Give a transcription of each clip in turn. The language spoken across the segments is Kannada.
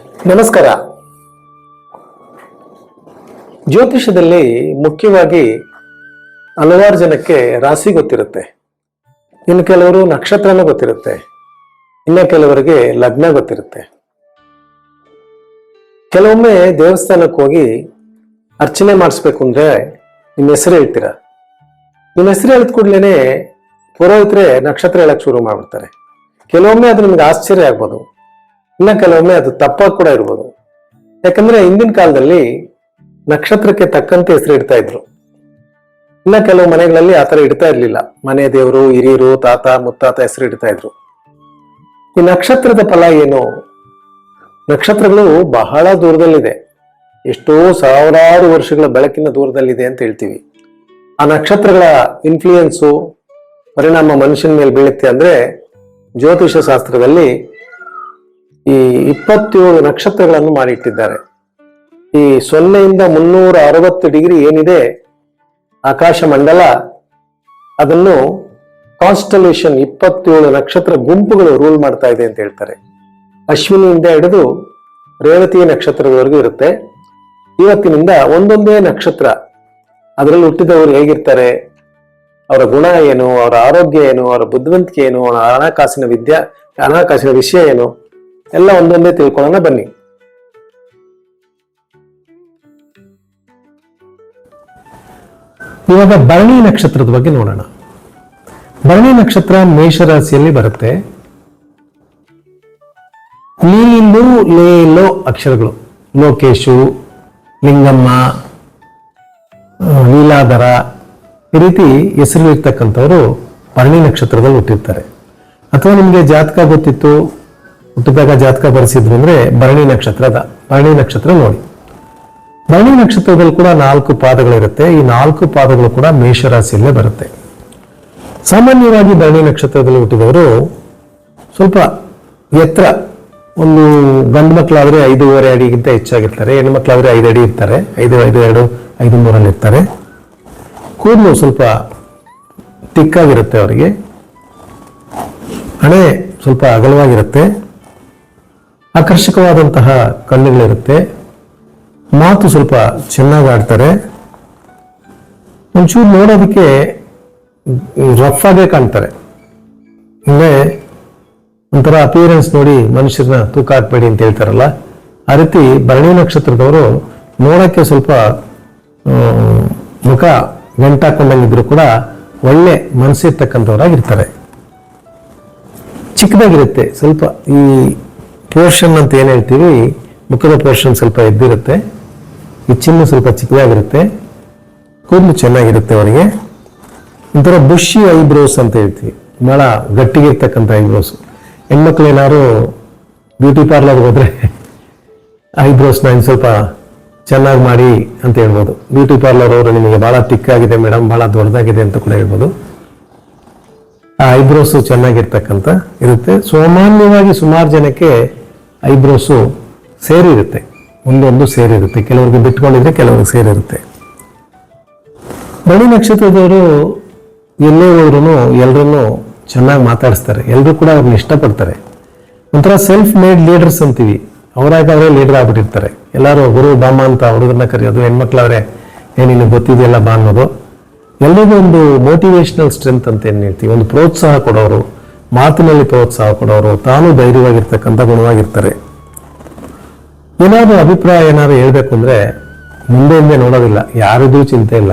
ನಮಸ್ಕಾರ. ಜ್ಯೋತಿಷದಲ್ಲಿ ಮುಖ್ಯವಾಗಿ ಹಲವಾರು ಜನಕ್ಕೆ ರಾಶಿ ಗೊತ್ತಿರುತ್ತೆ. ಇನ್ನು ಕೆಲವರು ನಕ್ಷತ್ರನೂ ಗೊತ್ತಿರುತ್ತೆ. ಇನ್ನು ಕೆಲವರಿಗೆ ಲಗ್ನ ಗೊತ್ತಿರುತ್ತೆ. ಕೆಲವೊಮ್ಮೆ ದೇವಸ್ಥಾನಕ್ಕೆ ಹೋಗಿ ಅರ್ಚನೆ ಮಾಡಿಸ್ಬೇಕು ಅಂದ್ರೆ ನಿಮ್ಮ ಹೆಸರು ಹೇಳ್ತೀರ? ನಿಮ್ಮ ಹೆಸರು ಹೇಳಿದ ಕೂಡಲೇ ಪುರೋಹಿತರೆ ನಕ್ಷತ್ರ ಹೇಳಕ್ ಶುರು ಮಾಡ್ಬಿಡ್ತಾರೆ. ಕೆಲವೊಮ್ಮೆ ಅದು ನಿಮ್ಗೆ ಆಶ್ಚರ್ಯ ಆಗ್ಬೋದು. ಇನ್ನ ಕೆಲವೊಮ್ಮೆ ಅದು ತಪ್ಪಾಗಿ ಕೂಡ ಇರ್ಬೋದು. ಯಾಕಂದ್ರೆ ಹಿಂದಿನ ಕಾಲದಲ್ಲಿ ನಕ್ಷತ್ರಕ್ಕೆ ತಕ್ಕಂತೆ ಹೆಸರು ಇಡ್ತಾ ಇದ್ರು. ಇನ್ನ ಕೆಲವು ಮನೆಗಳಲ್ಲಿ ಆತರ ಇಡ್ತಾ ಇರ್ಲಿಲ್ಲ. ಮನೆ ದೇವರು, ಹಿರಿಯರು, ತಾತ, ಮುತ್ತಾತ ಹೆಸರು ಇಡ್ತಾ ಇದ್ರು. ಈ ನಕ್ಷತ್ರದ ಫಲ ಏನು? ನಕ್ಷತ್ರಗಳು ಬಹಳ ದೂರದಲ್ಲಿದೆ. ಎಷ್ಟೋ ಸಾವಿರಾರು ವರ್ಷಗಳ ಬೆಳಕಿನ ದೂರದಲ್ಲಿದೆ ಅಂತ ಹೇಳ್ತೀವಿ. ಆ ನಕ್ಷತ್ರಗಳ ಇನ್ಫ್ಲೂಯೆನ್ಸು ಪರಿಣಾಮ ಮನುಷ್ಯನ ಮೇಲೆ ಬೀಳುತ್ತೆ ಅಂದ್ರೆ ಜ್ಯೋತಿಷ ಶಾಸ್ತ್ರದಲ್ಲಿ ಈ ಇಪ್ಪತ್ತೇಳು ನಕ್ಷತ್ರಗಳನ್ನು ಮಾಡಿಟ್ಟಿದ್ದಾರೆ. ಈ ಸೊನ್ನೆಯಿಂದ ಮುನ್ನೂರ ಅರವತ್ತು ಡಿಗ್ರಿ ಏನಿದೆ, ಆಕಾಶ ಮಂಡಲ, ಅದನ್ನು ಕಾನ್ಸ್ಟಲೇಷನ್ ಇಪ್ಪತ್ತೇಳು ನಕ್ಷತ್ರ ಗುಂಪುಗಳು ರೂಲ್ ಮಾಡ್ತಾ ಇದೆ ಅಂತ ಹೇಳ್ತಾರೆ. ಅಶ್ವಿನಿಯಿಂದ ಹಿಡಿದು ರೇವತಿ ನಕ್ಷತ್ರದವರೆಗೂ ಇರುತ್ತೆ. ಇವತ್ತಿನಿಂದ ಒಂದೊಂದೇ ನಕ್ಷತ್ರ ಅದರಲ್ಲಿ ಹುಟ್ಟಿದವರು ಹೇಗಿರ್ತಾರೆ? ಅವರ ಗುಣ ಏನು, ಅವರ ಆರೋಗ್ಯ ಏನು, ಅವರ ಬುದ್ಧಿವಂತಿಕೆ ಏನು, ಅವರ ಹಣಕಾಸಿನ ವಿದ್ಯಾ ಹಣಕಾಸಿನ ವಿಷಯ ಏನು? ಎಲ್ಲ ಒಂದೊಂದೇ ತಿಳ್ಕೊಳ್ಳೋಣ, ಬನ್ನಿ. ಇವಾಗ ಭರಣಿ ನಕ್ಷತ್ರದ ಬಗ್ಗೆ ನೋಡೋಣ. ಭರಣಿ ನಕ್ಷತ್ರ ಮೇಷರಾಶಿಯಲ್ಲಿ ಬರುತ್ತೆ. ಲೀಲು ಲೇಲೋ ಅಕ್ಷರಗಳು. ಲೋಕೇಶು, ಲಿಂಗಮ್ಮ ನೀಲಾಧರ, ಈ ರೀತಿ ಹೆಸರಿರ್ತಕ್ಕಂಥವರು ಭರಣಿ ನಕ್ಷತ್ರದಲ್ಲಿ ಹುಟ್ಟಿರ್ತಾರೆ. ಅಥವಾ ನಿಮಗೆ ಜಾತಕ ಗೊತ್ತಿತ್ತು ಹುಟ್ಟಿದಾಗ ಜಾತಕ ಬರೆಸಿದ್ರು ಅಂದ್ರೆ ಭರಣಿ ನಕ್ಷತ್ರದ ಭರಣಿ ನಕ್ಷತ್ರ ನೋಡಿ. ಭರಣಿ ನಕ್ಷತ್ರದಲ್ಲಿ ಕೂಡ ನಾಲ್ಕು ಪಾದಗಳಿರುತ್ತೆ. ಈ ನಾಲ್ಕು ಪಾದಗಳು ಕೂಡ ಮೇಷರಾಶಿಯಲ್ಲೇ ಬರುತ್ತೆ. ಸಾಮಾನ್ಯವಾಗಿ ಭರಣಿ ನಕ್ಷತ್ರದಲ್ಲಿ ಹುಟ್ಟಿದವರು ಸ್ವಲ್ಪ ಎತ್ತರ, ಒಂದು ಗಂಡು ಮಕ್ಕಳಾದ್ರೆ ಐದೂವರೆ ಅಡಿಗಿಂತ ಹೆಚ್ಚಾಗಿರ್ತಾರೆ, ಹೆಣ್ಣು ಮಕ್ಕಳಾದ್ರೆ ಐದು ಅಡಿ ಇರ್ತಾರೆ, ಐದು ಐದು, ಎರಡು, ಐದು, ಮೂರಲ್ಲಿ ಇರ್ತಾರೆ. ಕೂದಲು ಸ್ವಲ್ಪ ತಿಕ್ಕಾಗಿರುತ್ತೆ ಅವರಿಗೆ. ಹಣೆ ಸ್ವಲ್ಪ ಅಗಲವಾಗಿರುತ್ತೆ. ಆಕರ್ಷಕವಾದಂತಹ ಕಣ್ಣುಗಳಿರುತ್ತೆ ಮಾತು ಸ್ವಲ್ಪ ಚೆನ್ನಾಗಿ ಆಡ್ತಾರೆ. ಒಂಚೂರು ನೋಡೋದಕ್ಕೆ ರಫ್ ಆಗೇ ಕಾಣ್ತಾರೆ. ಅಂದ್ರೆ ಒಂಥರ ಅಪಿಯರೆನ್ಸ್ ನೋಡಿ ಮನುಷ್ಯರನ್ನ ತೂಕ ಹಾಕ್ಬೇಡಿ ಅಂತ ಹೇಳ್ತಾರಲ್ಲ, ಆ ರೀತಿ ಭರಣಿ ನಕ್ಷತ್ರದವರು ನೋಡೋಕ್ಕೆ ಸ್ವಲ್ಪ ಮುಖ ಗಂಟಾಕೊಂಡಂಗಿದ್ರು ಕೂಡ ಒಳ್ಳೆ ಮನಸ್ಸಿರ್ತಕ್ಕಂಥವರಾಗಿರ್ತಾರೆ. ಚಿಕ್ಕದಾಗಿರುತ್ತೆ. ಸ್ವಲ್ಪ ಈ ಪೋರ್ಷನ್ ಅಂತ ಏನು ಹೇಳ್ತೀವಿ? ಮುಖದ ಪೋರ್ಷನ್ ಸ್ವಲ್ಪ ಎದ್ದಿರುತ್ತೆ. ಈ ಚಿನ್ನು ಸ್ವಲ್ಪ ಚಿಕ್ಕದಾಗಿರುತ್ತೆ. ಕೂದಲು ಚೆನ್ನಾಗಿರುತ್ತೆ ಅವರಿಗೆ ಒಂಥರ ಬುಷಿ ಐಬ್ರೋಸ್ ಅಂತ ಹೇಳ್ತೀವಿ. ಬಹಳ ಗಟ್ಟಿಗಿರ್ತಕ್ಕಂಥ ಐಬ್ರೋಸ್ ಹೆಣ್ಮಕ್ಳು ಏನಾದ್ರು ಬ್ಯೂಟಿ ಪಾರ್ಲರ್ಗೆ ಹೋದ್ರೆ ಐಬ್ರೋಸ್ನ ಇನ್ನು ಸ್ವಲ್ಪ ಚೆನ್ನಾಗಿ ಮಾಡಿ ಅಂತ ಹೇಳ್ಬೋದು. ಬ್ಯೂಟಿ ಪಾರ್ಲರ್ ಅವರು ನಿಮಗೆ ಬಹಳ ಆಗಿದೆ ಮೇಡಮ್ ಬಹಳ ದೊಡ್ಡದಾಗಿದೆ ಅಂತ ಕೂಡ ಹೇಳ್ಬೋದು. ಆ ಐಬ್ರೋಸು ಚೆನ್ನಾಗಿರ್ತಕ್ಕಂಥ ಇರುತ್ತೆ. ಸಾಮಾನ್ಯವಾಗಿ ಸುಮಾರು ಜನಕ್ಕೆ ಐಬ್ರೋಸು ಸೇರಿರುತ್ತೆ. ಒಂದೊಂದು ಸೇರಿರುತ್ತೆ. ಕೆಲವರಿಗೆ ಬಿಟ್ಕೊಂಡಿದ್ರೆ ಕೆಲವರಿಗೆ ಸೇರಿರುತ್ತೆ. ಮಣಿ ನಕ್ಷತ್ರದವರು ಎಲ್ಲೇ ಹೋದ್ರೂ ಎಲ್ಲರೂ ಚೆನ್ನಾಗಿ ಮಾತಾಡಿಸ್ತಾರೆ. ಎಲ್ಲರೂ ಕೂಡ ಅವ್ರನ್ನ ಇಷ್ಟಪಡ್ತಾರೆ. ಒಂಥರ ಸೆಲ್ಫ್ ಮೇಡ್ ಲೀಡರ್ಸ್ ಅಂತೀವಿ. ಅವರಾಗ ಅವರೇ ಲೀಡರ್ ಆಗ್ಬಿಟ್ಟಿರ್ತಾರೆ. ಎಲ್ಲರೂ ಗುರು, ಬಾಮ ಅಂತ ಹುಡುಗರನ್ನ ಕರೆಯೋದು ಹೆಣ್ಮಕ್ಳವ್ರೆ ಏನಿನ್ನು ಗೊತ್ತಿದೆಯಲ್ಲ ಬಾ ಅನ್ನೋದು. ಎಲ್ಲರಿಗೂ ಒಂದು ಮೋಟಿವೇಶ್ನಲ್ ಸ್ಟ್ರೆಂತ್ ಅಂತ ಏನು ಹೇಳ್ತೀವಿ? ಒಂದು ಪ್ರೋತ್ಸಾಹ ಕೊಡೋರು ಮಾತಿನಲ್ಲಿ ಪ್ರೋತ್ಸಾಹ ಕೊಡೋರು, ತಾನು ಧೈರ್ಯವಾಗಿರ್ತಕ್ಕಂಥ ಗುಣವಾಗಿರ್ತಾರೆ. ಏನಾದರೂ ಅಭಿಪ್ರಾಯ ಏನಾದ್ರು ಹೇಳ್ಬೇಕು ಅಂದ್ರೆ ಮುಂದೆ ಹಿಂದೆ ನೋಡೋದಿಲ್ಲ, ಯಾರಿಗೂ ಚಿಂತೆ ಇಲ್ಲ.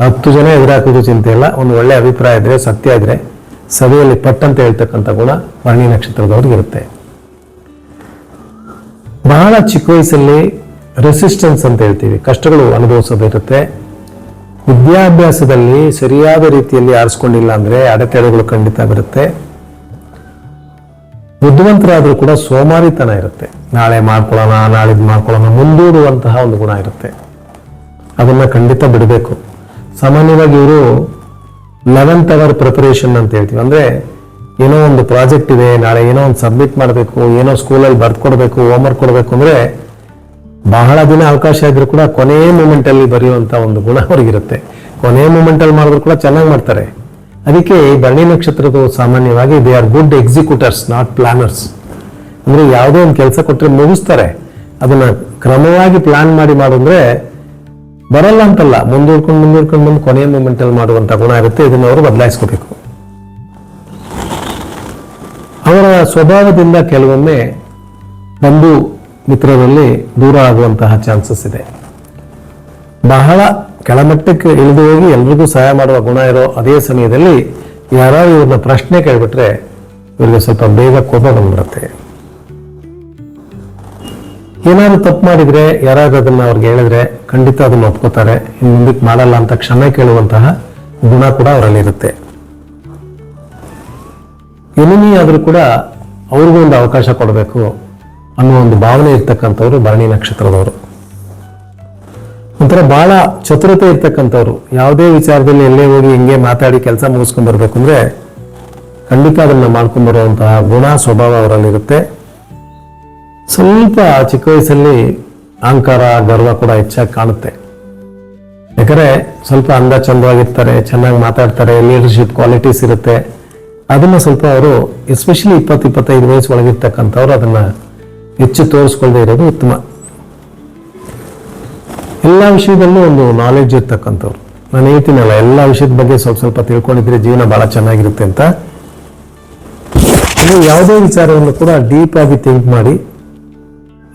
ಹತ್ತು ಜನ ಎದುರಾಕೋದು ಚಿಂತೆ ಇಲ್ಲ, ಒಂದು ಒಳ್ಳೆ ಅಭಿಪ್ರಾಯ ಇದ್ರೆ, ಸತ್ಯ ಇದ್ರೆ, ಸಭೆಯಲ್ಲಿ ಪಟ್ಟಂತ ಹೇಳ್ತಕ್ಕಂಥ ಗುಣ ವರ್ಣಿ ನಕ್ಷತ್ರದವ್ರಿಗಿರುತ್ತೆ. ಬಹಳ ಚಿಕ್ಕ ವಯಸ್ಸಲ್ಲಿ ರೆಸಿಸ್ಟೆನ್ಸ್ ಅಂತ ಹೇಳ್ತೀವಿ, ಕಷ್ಟಗಳು ಅನುಭವಿಸೋದಿರುತ್ತೆ. ವಿದ್ಯಾಭ್ಯಾಸದಲ್ಲಿ ಸರಿಯಾದ ರೀತಿಯಲ್ಲಿ ಆರಿಸ್ಕೊಂಡಿಲ್ಲ ಅಂದ್ರೆ ಅಡೆತಡೆಗಳು ಖಂಡಿತ ಬರುತ್ತೆ. ಬುದ್ಧಿವಂತರಾದ್ರೂ ಕೂಡ ಸೋಮಾರಿತನ ಇರುತ್ತೆ. ನಾಳೆ ಮಾಡ್ಕೊಳ್ಳೋಣ ನಾಳಿದ್ದು ಮಾಡ್ಕೊಳ್ಳೋಣ ಮುಂದೂಡುವಂತಹ ಒಂದು ಗುಣ ಇರುತ್ತೆ. ಅದನ್ನ ಖಂಡಿತ ಬಿಡಬೇಕು. ಸಾಮಾನ್ಯವಾಗಿ ಇವರು ಲೆವೆಂತ್ ಅವರ್ ಪ್ರಿಪರೇಷನ್ ಅಂತ ಹೇಳ್ತೀವಿ. ಅಂದ್ರೆ ಏನೋ ಒಂದು ಪ್ರಾಜೆಕ್ಟ್ ಇದೆ, ನಾಳೆ ಏನೋ ಒಂದು ಸಬ್ಮಿಟ್ ಮಾಡಬೇಕು, ಏನೋ ಸ್ಕೂಲಲ್ಲಿ ಬರ್ದ್ಕೊಡ್ಬೇಕು ಹೋಮ್ವರ್ಕ್ ಕೊಡಬೇಕು ಅಂದ್ರೆ ಬಹಳ ದಿನ ಅವಕಾಶ ಇದ್ರೂ ಕೂಡ ಕೊನೆ ಮೂಮೆಂಟಲ್ಲಿ ಅಲ್ಲಿ ಬರೆಯುವಂತ ಒಂದು ಗುಣ ಅವ್ರಿಗಿರುತ್ತೆ. ಕೊನೆ ಮೂಮೆಂಟಲ್ಲಿ ಮಾಡಿದ್ರು ಕೂಡ ಚೆನ್ನಾಗಿ ಮಾಡ್ತಾರೆ. ಅದಕ್ಕೆ ಭರಣಿ ನಕ್ಷತ್ರದ ಸಾಮಾನ್ಯವಾಗಿ they are good executors not planners ಅಂದರೆ ಯಾವುದೋ ಒಂದು ಕೆಲಸ ಕೊಟ್ಟರೆ ಮುಗಿಸ್ತಾರೆ. ಅದನ್ನ ಕ್ರಮವಾಗಿ ಪ್ಲಾನ್ ಮಾಡಿ ಮಾಡಿದ್ರೆ ಬರಲ್ಲ ಅಂತಲ್ಲ. ಮುಂದೂಡ್ಕೊಂಡು ಮುಂದೂಡ್ಕೊಂಡು ಬಂದು ಕೊನೆಯ ಮೂಮೆಂಟಲ್ಲಿ ಮಾಡುವಂಥ ಗುಣ ಇರುತ್ತೆ. ಇದನ್ನು ಅವರು ಬದಲಾಯಿಸ್ಕೋಬೇಕು. ಅವರ ಸ್ವಭಾವದಿಂದ ಕೆಲವೊಮ್ಮೆ ಬಂಧು ಮಿತ್ರರಲ್ಲಿ ದೂರ ಆಗುವಂತಹ ಚಾನ್ಸಸ್ ಇದೆ. ಬಹಳ ಕೆಳಮಟ್ಟಕ್ಕೆ ಇಳಿದು ಹೋಗಿ ಎಲ್ರಿಗೂ ಸಹಾಯ ಮಾಡುವ ಗುಣ ಇರೋ ಅದೇ ಸಮಯದಲ್ಲಿ ಯಾರಾದ್ರೂ ಇವ್ರನ್ನ ಪ್ರಶ್ನೆ ಕೇಳಿಬಿಟ್ರೆ ಇವ್ರಿಗೆ ಸ್ವಲ್ಪ ಬೇಗ ಕೋಪ ಬಂದ್ಬಿಡುತ್ತೆ. ಏನಾದ್ರು ತಪ್ಪು ಮಾಡಿದ್ರೆ, ಯಾರಾದ್ರೂ ಅದನ್ನ ಅವ್ರಿಗೆ ಹೇಳಿದ್ರೆ ಖಂಡಿತ ಅದನ್ನ ಒಪ್ಕೋತಾರೆ. ಇನ್ನು ಮುಂದಕ್ಕೆ ಮಾಡಲ್ಲ ಅಂತ ಕ್ಷಮೆ ಕೇಳುವಂತಹ ಗುಣ ಕೂಡ ಅವರಲ್ಲಿ ಇರುತ್ತೆ ಎನಿಮಿ ಆದ್ರೂ ಕೂಡ ಅವ್ರಿಗೂ ಒಂದು ಅವಕಾಶ ಕೊಡಬೇಕು ಅನ್ನೋ ಒಂದು ಭಾವನೆ ಇರ್ತಕ್ಕಂಥವ್ರು ಭರಣಿ ನಕ್ಷತ್ರದವರು. ಒಂಥರ ಬಹಳ ಚತುರತೆ ಇರ್ತಕ್ಕಂಥವ್ರು. ಯಾವುದೇ ವಿಚಾರದಲ್ಲಿ ಎಲ್ಲೇ ಹೋಗಿ ಹಿಂಗೆ ಮಾತಾಡಿ ಕೆಲಸ ಮುಗಿಸ್ಕೊಂಡ್ ಅಂದ್ರೆ ಖಂಡಿತ ಅದನ್ನು ಮಾಡ್ಕೊಂಡ್ ಬರುವಂತಹ ಗುಣ ಸ್ವಭಾವ ಅವರಲ್ಲಿರುತ್ತೆ. ಸ್ವಲ್ಪ ಚಿಕ್ಕ ವಯಸ್ಸಲ್ಲಿ ಅಹಂಕಾರ, ಗರ್ವ ಕೂಡ ಹೆಚ್ಚಾಗಿ ಕಾಣುತ್ತೆ. ಯಾಕಂದರೆ ಸ್ವಲ್ಪ ಅಂದ ಚಂದವಾಗಿರ್ತಾರೆ, ಚೆನ್ನಾಗಿ ಮಾತಾಡ್ತಾರೆ ಲೀಡರ್ಶಿಪ್ ಕ್ವಾಲಿಟೀಸ್ ಇರುತ್ತೆ. ಅದನ್ನ ಸ್ವಲ್ಪ ಅವರು ಎಸ್ಪೆಷಲಿ ಇಪ್ಪತ್ತು, ಇಪ್ಪತ್ತೈದು ವಯಸ್ಸು ಒಳಗಿರ್ತಕ್ಕಂಥವ್ರು ಅದನ್ನ ಹೆಚ್ಚು ತೋರಿಸ್ಕೊಳ್ದೇ ಇರೋದು ಉತ್ತಮ. ಎಲ್ಲ ವಿಷಯದಲ್ಲೂ ಒಂದು ನಾಲೆಡ್ಜ್ ಇರ್ತಕ್ಕಂಥವ್ರು. ನಾನು ಹೇಳ್ತೀನಲ್ಲ, ಎಲ್ಲ ವಿಷಯದ ಬಗ್ಗೆ ಸ್ವಲ್ಪ ಸ್ವಲ್ಪ ತಿಳ್ಕೊಂಡಿದ್ರೆ ಜೀವನ ಬಹಳ ಚೆನ್ನಾಗಿರುತ್ತೆ ಅಂತ. ಇನ್ನು ಯಾವುದೇ ವಿಚಾರವನ್ನು ಕೂಡ ಡೀಪ್ ಆಗಿ ಥಿಂಕ್ ಮಾಡಿ,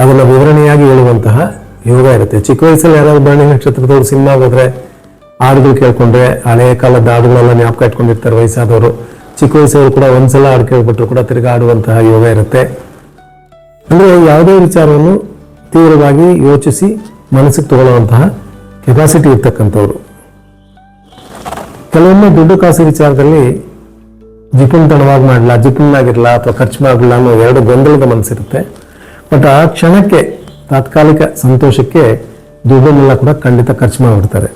ಅದನ್ನ ವಿವರಣೆಯಾಗಿ ಹೇಳುವಂತಹ ಯೋಗ ಇರುತ್ತೆ. ಚಿಕ್ಕ ವಯಸ್ಸಲ್ಲಿ ಯಾರಾದ್ರೂ ಭರಣಿ ನಕ್ಷತ್ರದವ್ರು ಸಿನಿಮಾ ಹೋದ್ರೆ, ಹಾಡುಗಳು ಕೇಳ್ಕೊಂಡ್ರೆ ಹಳೆಯ ಕಾಲದ ಹಾಡುಗಳೆಲ್ಲ ಜ್ಞಾಪಕ ಇಟ್ಕೊಂಡಿರ್ತಾರೆ ವಯಸ್ಸಾದವರು. ಚಿಕ್ಕ ವಯಸ್ಸವರು ಕೂಡ ಒಂದ್ಸಲ ಹಾಡು ಕೇಳ್ಬಿಟ್ರು ಕೂಡ ತಿರುಗಾ ಆಡುವಂತಹ ಯೋಗ ಇರುತ್ತೆ. ಅಂದ್ರೆ ಯಾವುದೇ ವಿಚಾರವನ್ನು ತೀವ್ರವಾಗಿ ಯೋಚಿಸಿ ಮನಸ್ಸಿಗೆ ತಗೊಳ್ಳುವಂತಹ ಕೆಪಾಸಿಟಿ ಇರ್ತಕ್ಕಂಥವ್ರು. ಕೆಲವೊಮ್ಮೆ ದುಡ್ಡು ಕಾಸು ವಿಚಾರದಲ್ಲಿ ಜಿಪುಣತನವಾಗಿ ಮಾಡಲ್ಲ ಆಗಿರಲ್ಲ ಅಥವಾ ಖರ್ಚು ಮಾಡಲ್ಲ ಅನ್ನೋ ಎರಡು ಗೊಂದಲದ ಮನಸ್ಸಿರುತ್ತೆ. ಬಟ್ ಆ ಕ್ಷಣಕ್ಕೆ, ತಾತ್ಕಾಲಿಕ ಸಂತೋಷಕ್ಕೆ ದುಡ್ಡನ್ನೆಲ್ಲ ಕೂಡ ಖಂಡಿತ ಖರ್ಚು ಮಾಡಿಬಿಡ್ತಾರೆ.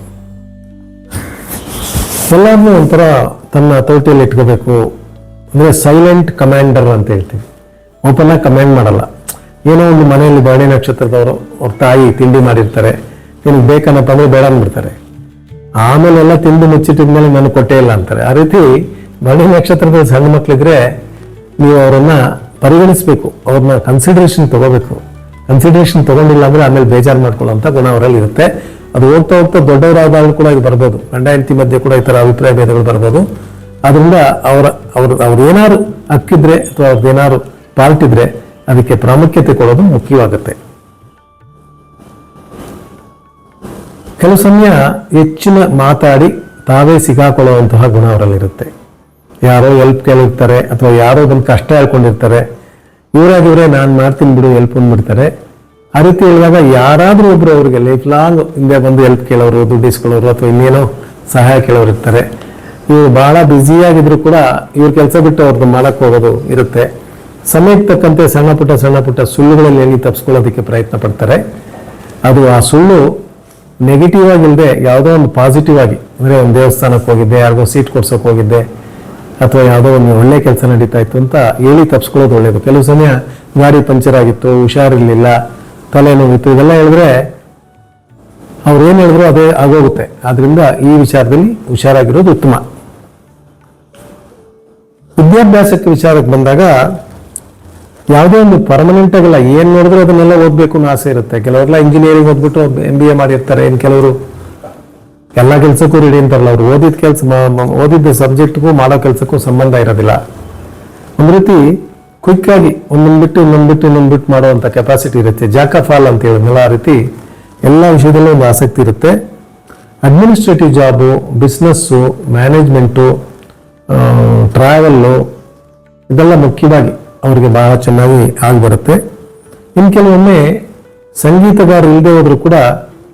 ಎಲ್ಲರನ್ನೂ ಒಂಥರ ತನ್ನ ತೋಟಿಯಲ್ಲಿ ಇಟ್ಕೋಬೇಕು. ಅಂದರೆ ಸೈಲೆಂಟ್ ಕಮಾಂಡರ್ ಅಂತ ಹೇಳ್ತೀವಿ. ಓಪನ್ ಆಗಿ ಕಮಾಂಡ್ ಮಾಡಲ್ಲ. ಏನೋ ಒಂದು ಮನೆಯಲ್ಲಿ ಭರಣಿ ನಕ್ಷತ್ರದವರು, ಅವ್ರ ತಾಯಿ ತಿಂಡಿ ಮಾಡಿರ್ತಾರೆ. ನಿನಗೆ ಬೇಕನ್ನಪ್ಪ ಅಂದ್ರೆ ಬೇಡ ಅಂದ್ಬಿಡ್ತಾರೆ. ಆಮೇಲೆಲ್ಲ ತಿಂದು ಮುಚ್ಚಿಟ್ಟಿದ್ಮೇಲೆ ನಾನು ಕೊಟ್ಟೇ ಇಲ್ಲ ಅಂತಾರೆ. ಆ ರೀತಿ ಭರಣಿ ನಕ್ಷತ್ರದ ಸಣ್ಣ ಮಕ್ಕಳಿದ್ರೆ ನೀವು ಅವರನ್ನ ಪರಿಗಣಿಸಬೇಕು. ಅವ್ರನ್ನ ಕನ್ಸಿಡರೇಷನ್ ತಗೋಬೇಕು. ಕನ್ಸಿಡರೇಷನ್ ತಗೊಂಡಿಲ್ಲ ಅಂದ್ರೆ ಆಮೇಲೆ ಬೇಜಾರು ಮಾಡ್ಕೊಳ್ಳೋಂಥ ಗುಣ ಅವರಲ್ಲಿ ಇರುತ್ತೆ. ಅದು ಹೋಗ್ತಾ ಹೋಗ್ತಾ ದೊಡ್ಡವರಾದಾಗಲೂ ಕೂಡ ಇದು ಬರ್ಬೋದು. ಗಂಡ, ಹೆಂಡತಿ ಮಧ್ಯೆ ಕೂಡ ಈ ಥರ ಅಭಿಪ್ರಾಯ ಭೇದಗಳು ಬರ್ಬೋದು. ಅದರಿಂದ ಅವರ, ಅವ್ರ, ಅವ್ರು ಏನಾದ್ರು ಹಕ್ಕಿದ್ರೆ ಅಥವಾ ಅವ್ರದ್ದು ಏನಾದ್ರು ಪಾರ್ಟ್ ಇದ್ರೆ ಅದಕ್ಕೆ ಪ್ರಾಮುಖ್ಯತೆ ಕೊಡೋದು ಮುಖ್ಯವಾಗುತ್ತೆ. ಕೆಲವು ಸಮಯ ಹೆಚ್ಚಿನ ಮಾತಾಡಿ ತಾವೇ ಸಿಗಾಕೊಳ್ಳುವಂತಹ ಗುಣ ಅವರಲ್ಲಿರುತ್ತೆ. ಯಾರೋ ಎಲ್ಪ್ ಕೇಳಿರ್ತಾರೆ ಅಥವಾ ಯಾರೋ ಬಂದು ಕಷ್ಟ ಹೇಳ್ಕೊಂಡಿರ್ತಾರೆ. ಇವರೇ ನಾನು ಮಾಡ್ತೀನಿ ಬಿಡು ಎಲ್ಪ್ ಅಂದ್ಬಿಡ್ತಾರೆ. ಆ ರೀತಿ ಹೇಳಿದಾಗ ಯಾರಾದರೂ ಒಬ್ಬರು ಅವ್ರಿಗೆ ಲೈಫ್ ಲಾಂಗ್ ಹಿಂದೆ ಬಂದು ಎಲ್ಪ್ ಕೇಳೋರು, ದುಡ್ಡು ಇಸ್ಕೊಳ್ಳೋರು ಅಥವಾ ಇನ್ನೇನೋ ಸಹಾಯ ಕೇಳೋರು ಇರ್ತಾರೆ. ಇವರು ಭಾಳ ಬ್ಯುಸಿಯಾಗಿದ್ರು ಕೂಡ ಇವ್ರ ಕೆಲಸ ಬಿಟ್ಟು ಅವ್ರದ್ದು ಮಾಡೋಕ್ಕೆ ಹೋಗೋದು ಇರುತ್ತೆ. ಸಮಯಕ್ಕೆ ತಕ್ಕಂತೆ ಸಣ್ಣ ಪುಟ್ಟ ಸಣ್ಣ ಪುಟ್ಟ ಸುಳ್ಳುಗಳಲ್ಲಿ ಹೇಳಿ ತಪ್ಪಿಸ್ಕೊಳ್ಳೋದಕ್ಕೆ ಪ್ರಯತ್ನ ಪಡ್ತಾರೆ. ಅದು ಆ ಸುಳ್ಳು ನೆಗೆಟಿವ್ ಆಗಿಲ್ಲದೆ ಯಾವುದೋ ಒಂದು ಪಾಸಿಟಿವ್ ಆಗಿ, ಅಂದರೆ ಒಂದು ದೇವಸ್ಥಾನಕ್ಕೆ ಹೋಗಿದ್ದೆ, ಯಾರಿಗೋ ಸೀಟ್ ಕೊಡ್ಸೋಕೆ ಹೋಗಿದ್ದೆ, ಅಥವಾ ಯಾವುದೋ ಒಂದು ಒಳ್ಳೆ ಕೆಲಸ ನಡೀತಾ ಇತ್ತು ಅಂತ ಹೇಳಿ ತಪ್ಪಿಸ್ಕೊಳ್ಳೋದು ಒಳ್ಳೇದು. ಕೆಲವು ಸಮಯ ಗಾಡಿ ಪಂಚರ್ ಆಗಿತ್ತು, ಹುಷಾರಿರ್ಲಿಲ್ಲ, ತಲೆನೋವಿತ್ತು ಇದೆಲ್ಲ ಹೇಳಿದ್ರೆ ಅವ್ರು ಏನು ಹೇಳಿದ್ರು ಅದೇ ಆಗೋಗುತ್ತೆ. ಆದ್ರಿಂದ ಈ ವಿಚಾರದಲ್ಲಿ ಹುಷಾರಾಗಿರೋದು ಉತ್ತಮ. ವಿದ್ಯಾಭ್ಯಾಸಕ್ಕೆ ವಿಚಾರಕ್ಕೆ ಬಂದಾಗ ಯಾವುದೇ ಒಂದು ಪರ್ಮನೆಂಟ್ ಆಗಿಲ್ಲ, ಏನ್ ನೋಡಿದ್ರು ಅದನ್ನೆಲ್ಲ ಓದ್ಬೇಕು ಅನ್ನೋ ಆಸೆ ಇರುತ್ತೆ. ಕೆಲವರೆಲ್ಲ ಇಂಜಿನಿಯರಿಂಗ್ ಓದ್ಬಿಟ್ಟು ಎಂ ಬಿ ಎ ಮಾಡಿರ್ತಾರೆ ಇನ್ ಕೆಲವರು? ಎಲ್ಲ ಕೆಲಸಕ್ಕೂ ರೆಡಿ ಅಂತಾರಲ್ಲ, ಅವರು ಓದಿದ ಕೆಲಸ ಓದಿದ್ದ ಸಬ್ಜೆಕ್ಟ್ಗೂ ಮಾಡೋ ಕೆಲಸಕ್ಕೂ ಸಂಬಂಧ ಇರೋದಿಲ್ಲ. ಒಂದು ರೀತಿ ಕ್ವಿಕ್ ಆಗಿ ಒಂದೊಂದು ಬಿಟ್ಟು ಇನ್ನೊಂದು ಬಿಟ್ಟು ಇನ್ನೊಂದು ಬಿಟ್ಟು ಮಾಡುವಂಥ ಕೆಪಾಸಿಟಿ ಇರುತ್ತೆ. ಜಾಕ ಫಾಲ್ ಅಂತ ಹೇಳಿದ್ನಲ್ಲ ಆ ರೀತಿ, ಎಲ್ಲ ವಿಷಯದಲ್ಲೂ ಒಂದು ಆಸಕ್ತಿ ಇರುತ್ತೆ. Administrative job business management travel ಇದೆಲ್ಲ ಮುಖ್ಯವಾಗಿ ಅವರಿಗೆ ಬಹಳ ಚೆನ್ನಾಗಿ ಆಗ್ಬರುತ್ತೆ. ಇನ್ನು ಕೆಲವೊಮ್ಮೆ ಸಂಗೀತಗಾರರು ಇಲ್ಲದೆ ಹೋದರೂ ಕೂಡ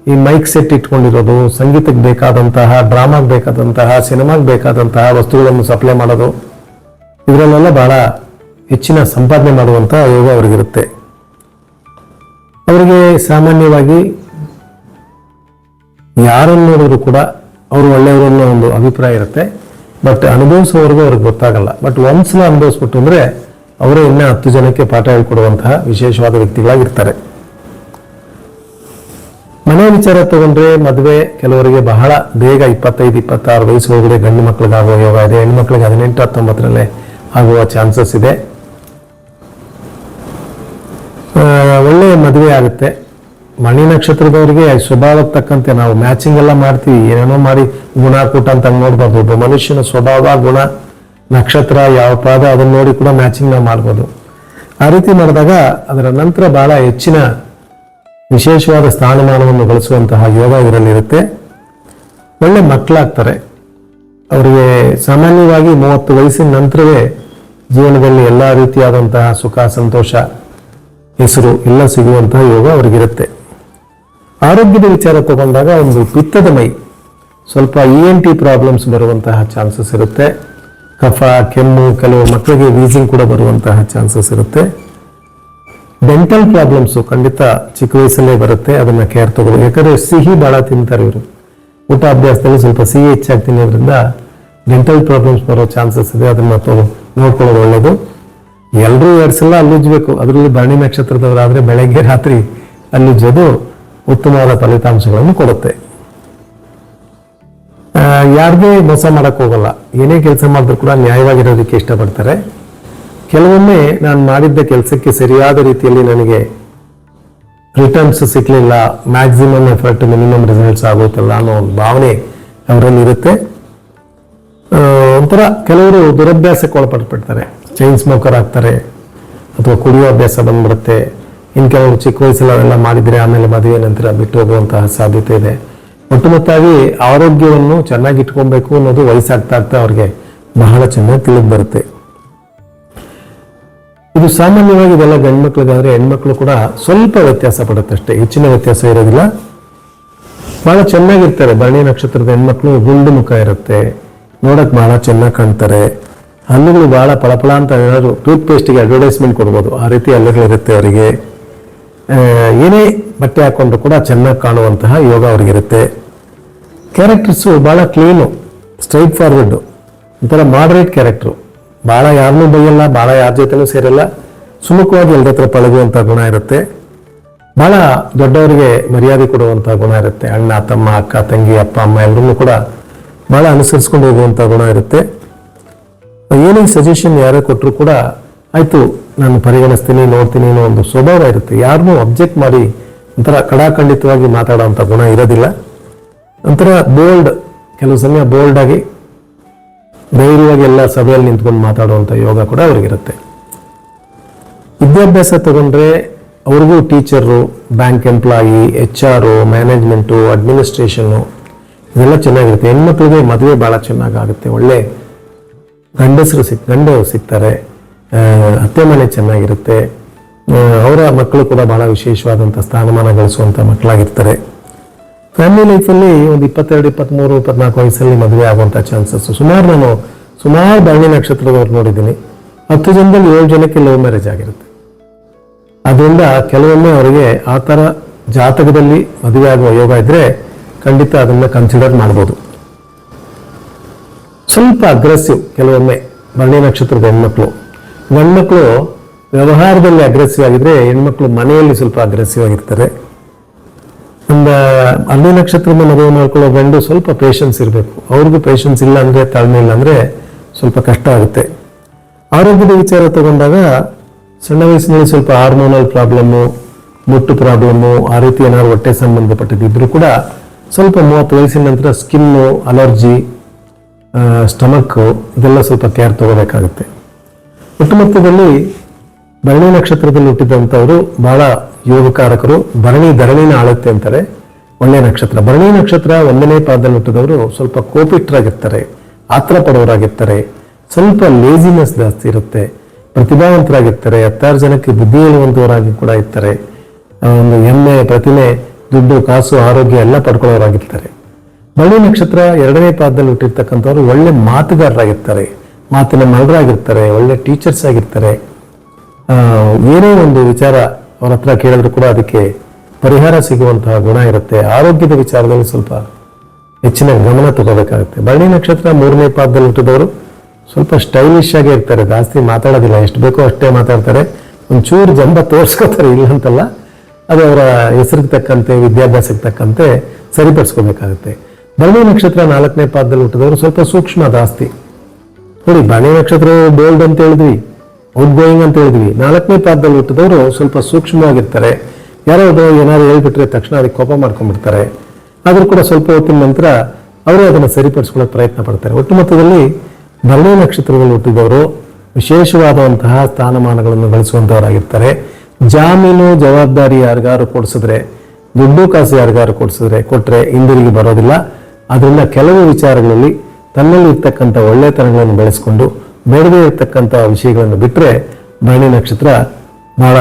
ಈ ಮೈಕ್ ಸೆಟ್ ಇಟ್ಕೊಂಡಿರೋದು, ಸಂಗೀತಕ್ಕೆ ಬೇಕಾದಂತಹ, ಡ್ರಾಮಾಗೆ ಬೇಕಾದಂತಹ, ಸಿನಿಮಾಗೆ ಬೇಕಾದಂತಹ ವಸ್ತುಗಳನ್ನು ಸಪ್ಲೈ ಮಾಡೋದು, ಇದರಲ್ಲೆಲ್ಲ ಬಹಳ ಹೆಚ್ಚಿನ ಸಂಪಾದನೆ ಮಾಡುವಂಥ ಯೋಗ ಅವರಿಗಿರುತ್ತೆ. ಅವರಿಗೆ ಸಾಮಾನ್ಯವಾಗಿ ಯಾರನ್ನು ನೋಡಿದ್ರು ಕೂಡ ಅವರು ಒಳ್ಳೆಯವರು ಅನ್ನೋ ಒಂದು ಅಭಿಪ್ರಾಯ ಇರುತ್ತೆ. ಬಟ್ ಅನುಭವಿಸೋವರೆಗೂ ಅವ್ರಿಗೆ ಗೊತ್ತಾಗಲ್ಲ. ಬಟ್ ಒಂದ್ಸಲ ಅನುಭವಿಸ್ಬಿಟ್ಟು ಅಂದ್ರೆ ಅವರೇ ಇನ್ನೂ ಹತ್ತು ಜನಕ್ಕೆ ಪಾಠ ಹೇಳ್ಕೊಡುವಂತಹ ವಿಶೇಷವಾದ ವ್ಯಕ್ತಿಗಳಾಗಿರ್ತಾರೆ. ಮನೆ ವಿಚಾರ ತಗೊಂಡ್ರೆ ಮದುವೆ ಕೆಲವರಿಗೆ ಬಹಳ ಬೇಗ ಇಪ್ಪತ್ತೈದು, ಇಪ್ಪತ್ತಾರು ವಯಸ್ಸು ಒಳಗಡೆ ಗಂಡು ಮಕ್ಕಳಿಗಾಗುವ ಯೋಗ ಇದೆ, ಹೆಣ್ಣು ಮಕ್ಕಳಿಗೆ ಹದಿನೆಂಟು, ಹತ್ತೊಂಬತ್ತರಲ್ಲೇ ಆಗುವ ಚಾನ್ಸಸ್ ಇದೆ. ಒಳ್ಳೆಯ ಮದುವೆ ಆಗುತ್ತೆ. ಮಣಿ ನಕ್ಷತ್ರದವರಿಗೆ ಸ್ವಭಾವಕ್ಕೆ ತಕ್ಕಂತೆ ನಾವು ಮ್ಯಾಚಿಂಗ್ ಎಲ್ಲ ಮಾಡ್ತೀವಿ. ಏನೇನೋ ಮಾಡಿ ಗುಣ ಕೂಟ ಅಂತ ನೋಡ್ಬಾರ್ದು. ಮನುಷ್ಯನ ಸ್ವಭಾವ, ಗುಣ ನಕ್ಷತ್ರ, ಯಾವ ಪಾದ, ಅದನ್ನ ನೋಡಿ ಕೂಡ ಮ್ಯಾಚಿಂಗ್ ನಾವು ಮಾಡ್ಬೋದು. ಆ ರೀತಿ ಮಾಡಿದಾಗ ಅದರ ನಂತರ ಬಹಳ ಹೆಚ್ಚಿನ ವಿಶೇಷವಾದ ಸ್ಥಾನಮಾನವನ್ನು ಗಳಿಸುವಂತಹ ಯೋಗ ಇದರಲ್ಲಿರುತ್ತೆ. ಒಳ್ಳೆ ಮಕ್ಕಳಾಗ್ತಾರೆ. ಅವರಿಗೆ ಸಾಮಾನ್ಯವಾಗಿ ಮೂವತ್ತು ವಯಸ್ಸಿನ ನಂತರವೇ ಜೀವನದಲ್ಲಿ ಎಲ್ಲ ರೀತಿಯಾದಂತಹ ಸುಖ, ಸಂತೋಷ, ಹೆಸರು ಎಲ್ಲ ಸಿಗುವಂತಹ ಯೋಗ ಅವರಿಗಿರುತ್ತೆ. ಆರೋಗ್ಯದ ವಿಚಾರ ತಗೊಂಡಾಗ ಒಂದು ಪಿತ್ತದ ಮೈ, ಸ್ವಲ್ಪ ಇ ಎನ್ ಟಿ ಪ್ರಾಬ್ಲಮ್ಸ್ ಬರುವಂತಹ ಚಾನ್ಸಸ್ ಇರುತ್ತೆ. ಕಫ, ಕೆಮ್ಮು, ಕೆಲವು ಮಕ್ಕಳಿಗೆ ವೀಸಿಂಗ್ ಕೂಡ ಬರುವಂತಹ ಚಾನ್ಸಸ್ ಇರುತ್ತೆ. ಡೆಂಟಲ್ ಪ್ರಾಬ್ಲಮ್ಸು ಖಂಡಿತ ಚಿಕ್ಕ ವಯಸ್ಸಲ್ಲೇ ಬರುತ್ತೆ, ಅದನ್ನು ಕೇರ್ ತಗೋಬೇಕು ಯಾಕಂದರೆ ಸಿಹಿ ಭಾಳ ತಿಂತಾರೆ ಇವರು. ಊಟ ಅಭ್ಯಾಸದಲ್ಲಿ ಸ್ವಲ್ಪ ಸಿಹಿ ಹೆಚ್ಚಾಗಿ ತಿನ್ನೋದ್ರಿಂದ ಡೆಂಟಲ್ ಪ್ರಾಬ್ಲಮ್ಸ್ ಬರೋ ಚಾನ್ಸಸ್ ಇದೆ, ಅದನ್ನು ತೊಗೊ ನೋಡ್ಕೊಳ್ಳೋದು ಒಳ್ಳೆಯದು ಎಲ್ಲರೂ ಎರಡು ಸಲ ಅಲ್ಲುಜ್ಬೇಕು ಅದರಲ್ಲಿ ಭರಣಿ ನಕ್ಷತ್ರದವರಾದರೆ ಬೆಳಗ್ಗೆ ರಾತ್ರಿ ಅಲ್ಲುಜ್ಜೋದು ಉತ್ತಮವಾದ ಫಲಿತಾಂಶಗಳನ್ನು ಕೊಡುತ್ತೆ. ಆ, ಯಾರಿಗೂ ಮೋಸ ಮಾಡಕ್ ಹೋಗಲ್ಲ. ಏನೇ ಕೆಲಸ ಮಾಡಿದ್ರು ಕೂಡ ನ್ಯಾಯವಾಗಿರೋದಕ್ಕೆ ಇಷ್ಟಪಡ್ತಾರೆ. ಕೆಲವೊಮ್ಮೆ ನಾನು ಮಾಡಿದ್ದ ಕೆಲಸಕ್ಕೆ ಸರಿಯಾದ ರೀತಿಯಲ್ಲಿ ನನಗೆ ರಿಟರ್ನ್ಸ್ ಸಿಗಲಿಲ್ಲ ಮ್ಯಾಕ್ಸಿಮಮ್ ಎಫರ್ಟ್ ಮಿನಿಮಮ್ ರಿಸಲ್ಟ್ಸ್ ಆಗುತ್ತಲ್ಲ ಅನ್ನೋ ಒಂದು ಭಾವನೆ ಅವರಲ್ಲಿ ಇರುತ್ತೆ. ಆ, ಒಂಥರ ಕೆಲವರು ದುರಭ್ಯಾಸಕ್ಕೆ ಒಳಪಟ್ಬಿಡ್ತಾರೆ ಚೈನ್ ಸ್ಮೋಕರ್ ಆಗ್ತಾರೆ ಅಥವಾ ಕುಡಿಯೋ ಅಭ್ಯಾಸ ಬಂದ್ಬಿಡುತ್ತೆ. ಇನ್ನು ಕೆಲವರು ಚಿಕ್ಕ ವಯಸ್ಸಲ್ಲಿ ಅವೆಲ್ಲ ಮಾಡಿದರೆ ಆಮೇಲೆ ಮದುವೆ ನಂತರ ಬಿಟ್ಟು ಹೋಗುವಂತಹ ಸಾಧ್ಯತೆ ಇದೆ. ಒಟ್ಟುಮೊತ್ತಾಗಿ ಆರೋಗ್ಯವನ್ನು ಚೆನ್ನಾಗಿ ಇಟ್ಕೊಬೇಕು ಅನ್ನೋದು ವಯಸ್ಸಾಗ್ತಾ ಆಗ್ತಾ ಅವ್ರಿಗೆ ಬಹಳ ಚೆನ್ನಾಗಿ ತಿಳಿದು ಬರುತ್ತೆ. ಇದು ಸಾಮಾನ್ಯವಾಗಿ ಇದೆಲ್ಲ ಗಂಡು ಮಕ್ಳಿಗಾದ್ರೆ ಹೆಣ್ಮಕ್ಳು ಕೂಡ ಸ್ವಲ್ಪ ವ್ಯತ್ಯಾಸ ಪಡುತ್ತೆ ಅಷ್ಟೇ ಹೆಚ್ಚಿನ ವ್ಯತ್ಯಾಸ ಇರೋದಿಲ್ಲ. ಬಹಳ ಚೆನ್ನಾಗಿರ್ತಾರೆ, ಭರಣಿ ನಕ್ಷತ್ರದ ಹೆಣ್ಮಕ್ಳು, ಗುಂಡು ಮುಖ ಇರುತ್ತೆ, ನೋಡಕ್ ಬಹಳ ಚೆನ್ನಾಗಿ ಕಾಣ್ತಾರೆ. ಹಲ್ಲುಗಳು ಬಹಳ ಫಳಫಳ ಅಂತ ಏನಾದ್ರು ಟೂತ್ ಪೇಸ್ಟ್ಗೆ ಅಡ್ವರ್ಟೈಸ್ಮೆಂಟ್ ಕೊಡ್ಬೋದು, ಆ ರೀತಿ ಹಲ್ಲುಗಳಿರುತ್ತೆ ಅವರಿಗೆ. ಏನೇ ಬಟ್ಟೆ ಹಾಕೊಂಡ್ರು ಕೂಡ ಚೆನ್ನಾಗಿ ಕಾಣುವಂತಹ ಯೋಗ ಅವ್ರಿಗಿರುತ್ತೆ. ಕ್ಯಾರೆಕ್ಟರ್ಸು ಭಾಳ ಕ್ಲೀನು ಸ್ಟ್ರೈಟ್ ಫಾರ್ವರ್ಡು ಒಂಥರ ಮಾಡ್ರೇಟ್ ಕ್ಯಾರೆಕ್ಟ್ರು ಭಾಳ ಯಾರನ್ನೂ ಬೈಯಲ್ಲ ಭಾಳ ಯಾರ ಜೊತೆನೂ ಸೇರಲ್ಲ. ಸುಮುಖವಾಗಿ ಎಲ್ಲರ ಹತ್ರ ಪಳಗುವಂಥ ಗುಣ ಇರುತ್ತೆ. ಭಾಳ ದೊಡ್ಡವರಿಗೆ ಮರ್ಯಾದೆ ಕೊಡುವಂಥ ಗುಣ ಇರುತ್ತೆ. ಅಣ್ಣ, ತಮ್ಮ, ಅಕ್ಕ, ತಂಗಿ, ಅಪ್ಪ, ಅಮ್ಮ ಎಲ್ಲರನ್ನೂ ಕೂಡ ಭಾಳ ಅನುಸರಿಸ್ಕೊಂಡು ಹೋಗುವಂಥ ಗುಣ ಇರುತ್ತೆ. ಏನೇ ಸಜೆಷನ್ ಯಾರೇ ಕೊಟ್ಟರು ಕೂಡ ಆಯ್ತು. ನಾನು ಪರಿಗಣಿಸ್ತೀನಿ, ನೋಡ್ತೀನಿ ಅನ್ನೋ ಒಂದು ಸ್ವಭಾವ ಇರುತ್ತೆ. ಯಾರನ್ನೂ ಅಬ್ಜೆಕ್ಟ್ ಮಾಡಿ ಒಂಥರ ಕಡಾಖಂಡಿತವಾಗಿ ಮಾತಾಡೋವಂಥ ಗುಣ ಇರೋದಿಲ್ಲ. ಒಂಥರ ಬೋಲ್ಡ್ ಕೆಲವು ಸಮಯ ಬೋಲ್ಡಾಗಿ ಧೈರ್ಯವಾಗಿ ಎಲ್ಲ ಸಭೆಯಲ್ಲಿ ನಿಂತ್ಕೊಂಡು ಮಾತಾಡುವಂಥ ಯೋಗ ಕೂಡ ಅವ್ರಿಗಿರುತ್ತೆ. ವಿದ್ಯಾಭ್ಯಾಸ ತಗೊಂಡ್ರೆ ಅವ್ರಿಗೂ teacher bank employee H R management administration ಇದೆಲ್ಲ ಚೆನ್ನಾಗಿರುತ್ತೆ. ಹೆಣ್ಮಕ್ಳಿಗೆ ಮದುವೆ ಭಾಳ ಚೆನ್ನಾಗಾಗುತ್ತೆ. ಒಳ್ಳೆ ಗಂಡಸರು ಸಿಕ್ ಗಂಡರು ಸಿಗ್ತಾರೆ. ಅತ್ತೆ ಮನೆ ಚೆನ್ನಾಗಿರುತ್ತೆ. ಅವರ ಮಕ್ಕಳು ಕೂಡ ಬಹಳ ವಿಶೇಷವಾದಂಥ ಸ್ಥಾನಮಾನ ಗಳಿಸುವಂಥ ಮಕ್ಕಳಾಗಿರ್ತಾರೆ. ಫ್ಯಾಮಿಲಿ ಲೈಫಲ್ಲಿ ಒಂದು ಇಪ್ಪತ್ತೆರಡು ಇಪ್ಪತ್ತ್ಮೂರು ಇಪ್ಪತ್ನಾಲ್ಕು ವಯಸ್ಸಲ್ಲಿ ಮದುವೆ ಆಗುವಂಥ ಚಾನ್ಸಸ್ ಸುಮಾರು ನಾನು ಸುಮಾರು ಭರಣಿ ನಕ್ಷತ್ರದವ್ರು ನೋಡಿದ್ದೀನಿ. ಹತ್ತು ಜನದಲ್ಲಿ ಏಳು ಜನಕ್ಕೆ ಲವ್ ಮ್ಯಾರೇಜ್ ಆಗಿರುತ್ತೆ. ಅದರಿಂದ ಕೆಲವೊಮ್ಮೆ ಅವರಿಗೆ ಆ ಥರ ಜಾತಕದಲ್ಲಿ ಮದುವೆ ಆಗುವ ಯೋಗ ಇದ್ರೆ ಖಂಡಿತ ಅದನ್ನು ಕನ್ಸಿಡರ್ ಮಾಡ್ಬೋದು. ಸ್ವಲ್ಪ ಅಗ್ರೆಸಿವ್ ಕೆಲವೊಮ್ಮೆ ಭರಣಿ ನಕ್ಷತ್ರದ ಹೆಣ್ಮಕ್ಳು. ಗಂಡ್ಮಕ್ಳು ವ್ಯವಹಾರದಲ್ಲಿ ಅಗ್ರೆಸಿವ್ ಆಗಿದ್ರೆ ಹೆಣ್ಮಕ್ಳು ಮನೆಯಲ್ಲಿ ಸ್ವಲ್ಪ ಅಗ್ರೆಸಿವ್ ಆಗಿರ್ತಾರೆ. ಒಂದು ಅರ್ಲಿ ನಕ್ಷತ್ರದ ಮದುವೆ ಮಾಡ್ಕೊಳ್ಳೋ ಗಂಡು ಸ್ವಲ್ಪ ಪೇಷನ್ಸ್ ಇರಬೇಕು. ಅವ್ರಿಗೂ ಪೇಷನ್ಸ್ ಇಲ್ಲ ಅಂದ್ರೆ, ತಾಳ್ಮೆ ಇಲ್ಲ ಅಂದರೆ ಸ್ವಲ್ಪ ಕಷ್ಟ ಆಗುತ್ತೆ. ಆರೋಗ್ಯದ ವಿಚಾರ ತಗೊಂಡಾಗ ಸಣ್ಣ ವಯಸ್ಸಿನಲ್ಲಿ ಸ್ವಲ್ಪ ಹಾರ್ಮೋನಲ್ ಪ್ರಾಬ್ಲಮ್ಮು ಮುಟ್ಟು ಪ್ರಾಬ್ಲಮ್ಮು ಆ ರೀತಿ ಏನಾದ್ರು ಹೊಟ್ಟೆ ಸಂಬಂಧಪಟ್ಟಿದ್ದಿದ್ರು ಕೂಡ ಸ್ವಲ್ಪ ಮೂವತ್ತು ವಯಸ್ಸಿನ ನಂತರ ಸ್ಕಿನ್ನು ಅಲರ್ಜಿ ಸ್ಟಮಕ್ಕು ಇದೆಲ್ಲ ಸ್ವಲ್ಪ ಕೇರ್ ತಗೋಬೇಕಾಗುತ್ತೆ. ಒಟ್ಟುಮೊತ್ತದಲ್ಲಿ ಭರಣಿ ನಕ್ಷತ್ರದಲ್ಲಿ ಹುಟ್ಟಿದಂಥವರು ಬಹಳ ಯೋಗಕಾರಕರು. ಭರಣಿ ಧರಣಿನ ಆಳುತ್ತೆ ಅಂತಾರೆ ಒಳ್ಳೆಯ ನಕ್ಷತ್ರ. ಭರಣಿ ನಕ್ಷತ್ರ ಒಂದನೇ ಪಾದದಲ್ಲಿ ಹುಟ್ಟಿದವರು ಸ್ವಲ್ಪ ಕೋಪಿಟ್ರಾಗಿರ್ತಾರೆ ಆತ್ರ ಪಡೋರಾಗಿರ್ತಾರೆ ಸ್ವಲ್ಪ ಲೇಜಿನೆಸ್ ಜಾಸ್ತಿ ಇರುತ್ತೆ, ಪ್ರತಿಭಾವಂತರಾಗಿರ್ತಾರೆ, ಹತ್ತಾರು ಜನಕ್ಕೆ ಬುದ್ಧಿ ಹೇಳುವಂಥವರಾಗಿ ಕೂಡ ಇರ್ತಾರೆ. ಒಂದು ಎಮ್ಮೆ ಪ್ರತಿಮೆ, ದುಡ್ಡು, ಕಾಸು, ಆರೋಗ್ಯ ಎಲ್ಲ ಪಡ್ಕೊಳ್ಳೋರಾಗಿರ್ತಾರೆ. ಬಳ್ಳಿ ನಕ್ಷತ್ರ ಎರಡನೇ ಪಾದದಲ್ಲಿ ಹುಟ್ಟಿರ್ತಕ್ಕಂಥವ್ರು ಒಳ್ಳೆ ಮಾತುಗಾರರಾಗಿರ್ತಾರೆ. ಮಾತಿನ ಮಗಳರಾಗಿರ್ತಾರೆ ಒಳ್ಳೆ ಟೀಚರ್ಸ್ ಆಗಿರ್ತಾರೆ. ಏನೇ ಒಂದು ವಿಚಾರ ಅವ್ರ ಹತ್ರ ಕೇಳಿದ್ರು ಕೂಡ ಅದಕ್ಕೆ ಪರಿಹಾರ ಸಿಗುವಂತಹ ಗುಣ ಇರುತ್ತೆ. ಆರೋಗ್ಯದ ವಿಚಾರದಲ್ಲಿ ಸ್ವಲ್ಪ ಹೆಚ್ಚಿನ ಗಮನ ತಗೋಬೇಕಾಗುತ್ತೆ. ಭರಣಿ ನಕ್ಷತ್ರ ಮೂರನೇ ಪಾದದಲ್ಲಿ ಹುಟ್ಟಿದವರು ಸ್ವಲ್ಪ ಸ್ಟೈಲಿಶ್ ಆಗೇ ಇರ್ತಾರೆ. ಜಾಸ್ತಿ ಮಾತಾಡೋದಿಲ್ಲ. ಎಷ್ಟು ಬೇಕೋ ಅಷ್ಟೇ ಮಾತಾಡ್ತಾರೆ. ಒಂಚೂರು ಜಂಬ ತೋರಿಸ್ಕೋತಾರೆ, ಇಲ್ಲ ಅಂತಲ್ಲ. ಅದು ಅವರ ಹೆಸರಿಗೆ ತಕ್ಕಂತೆ, ವಿದ್ಯಾಭ್ಯಾಸಕ್ಕೆ ತಕ್ಕಂತೆ ಸರಿಪಡಿಸ್ಕೋಬೇಕಾಗುತ್ತೆ. ಭರಣಿ ನಕ್ಷತ್ರ ನಾಲ್ಕನೇ ಪಾದದಲ್ಲಿ ಹುಟ್ಟಿದವರು ಸ್ವಲ್ಪ ಸೂಕ್ಷ್ಮ, ಜಾಸ್ತಿ. ನೋಡಿ ಬಾಣಿ ನಕ್ಷತ್ರ ಬೋಲ್ಡ್ ಅಂತ ಹೇಳಿದ್ವಿ ಔಟ್ ಗೋಯಿಂಗ್ ಅಂತ ಹೇಳಿದ್ವಿ. ನಾಲ್ಕನೇ ಪಾದದಲ್ಲಿ ಹುಟ್ಟಿದವರು ಸ್ವಲ್ಪ ಸೂಕ್ಷ್ಮವಾಗಿರ್ತಾರೆ. ಯಾರೋ ಏನಾದ್ರು ಹೇಳ್ಬಿಟ್ರೆ ತಕ್ಷಣ ಅದಕ್ಕೆ ಕೋಪ ಮಾಡ್ಕೊಂಡ್ಬಿಡ್ತಾರೆ. ಆದರೂ ಕೂಡ ಸ್ವಲ್ಪ ಹೊತ್ತಿನ ನಂತರ ಅವರೇ ಅದನ್ನು ಸರಿಪಡಿಸ್ಕೊಳ್ಳೋಕೆ ಪ್ರಯತ್ನ ಪಡ್ತಾರೆ. ಒಟ್ಟು ಮೊತ್ತದಲ್ಲಿ ಭರಣಿ ನಕ್ಷತ್ರದಲ್ಲಿ ಹುಟ್ಟಿದವರು ವಿಶೇಷವಾದಂತಹ ಸ್ಥಾನಮಾನಗಳನ್ನು ಗಳಿಸುವಂಥವರಾಗಿರ್ತಾರೆ ಜಾಮೀನು ಜವಾಬ್ದಾರಿ ಯಾರಿಗಾರು ಕೊಡಿಸಿದ್ರೆ, ದುಡ್ಡು ಕಾಸು ಯಾರಿಗಾರು ಕೊಡಿಸಿದ್ರೆ ಕೊಟ್ಟರೆ ಹಿಂದಿರುಗಿ ಬರೋದಿಲ್ಲ. ಅದರಿಂದ ಕೆಲವು ವಿಚಾರಗಳಲ್ಲಿ ತನ್ನಲ್ಲಿ ಇರ್ತಕ್ಕಂಥ ಒಳ್ಳೆತನಗಳನ್ನು ಬೆಳೆಸ್ಕೊಂಡು ಬೇಡದೇ ಇರತಕ್ಕಂಥ ವಿಷಯಗಳನ್ನು ಬಿಟ್ಟರೆ ಭರಣಿ ನಕ್ಷತ್ರ ಬಹಳ